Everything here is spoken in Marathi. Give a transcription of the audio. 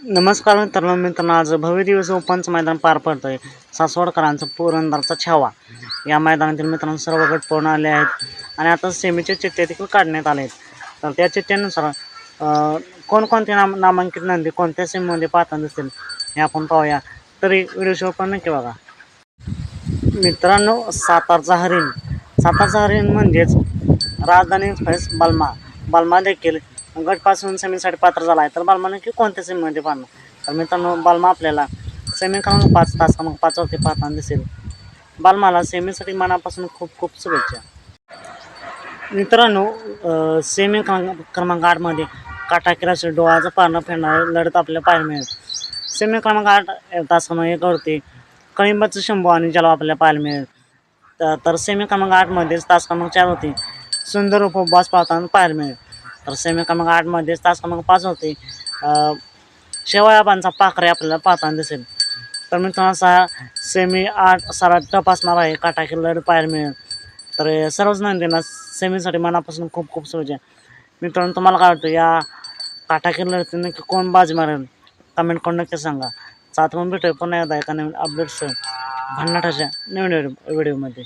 नमस्कार मित्रांनो मित्रांनो आज भव्य दिवस ओपनचं मैदान पार पडतंय. सासवडकरांचं पुरंदरचा छावा. या मैदानातील मित्रांनो सर्व गट पूर्ण आले आहेत आणि आता सेमीचे चिठ्ठे देखील काढण्यात आले आहेत. तर त्या चिठ्ठ्यानुसार कोणकोणते नाम नामांकित नंदी कोणत्या सेमीमध्ये पाहताना दिसतील हे आपण पाहूया. तरी व्हिडिओ शो पण नक्की बघा. मित्रांनो सातारचा हरिण सातारचा हरिण म्हणजेच राजधानी एक्सप्रेस बालमा. बलमा देखील गटपासून सेमीसाठी पात्र झाला आहे. तर बलमा नक्की कोणत्या सेमीमध्ये पाहणार तर मित्रांनो बालमा आपल्याला सेमी क्रमांक पाच तास क्रमांक पाचवरती पाहताना दिसेल. बालमाला सेमीसाठी मनापासून खूप खूप शुभेच्छा. मित्रांनो सेमी क्रमांक क्रमांक आठमध्ये काटाकिराचे डोळाचं पारणं फिरणारे लढत आपल्याला पाहायला मिळेल. सेमी क्रमांक आठ तासानं एक एकवरती कळिंबाचं शंभू आणि ज्याला आपल्याला पाहायला मिळेल. तर तर सेमी क्रमांक आठमध्येच तास क्रमांक चार होती सुंदर उपवास पाहताना पाहायला मिळेल. तर सेमी क्रमांक आठमध्ये तास क्रमांक पाच होते. अं, पाखरे आपल्याला पाहताना दिसेल. तर मित्रांनो असा सेमी आठ सारा तपासणार आहे. काटाकी लढ पाहायला मिळेल. तर सर्वच नंदींना सेमीसाठी मनापासून खूप खूप शुभेच्छा. मित्रांनो तुम्हाला काय वाटतं? या काटाकी लढती नक्की कोण बाजी मारेल? कमेंट करून नक्की सांगा. सात मग भेटूया. पुन्हा एकदा एका नवीन अपडेट्स भन्नाटाच्या नवीन व्हिडिओ व्हिडिओमध्ये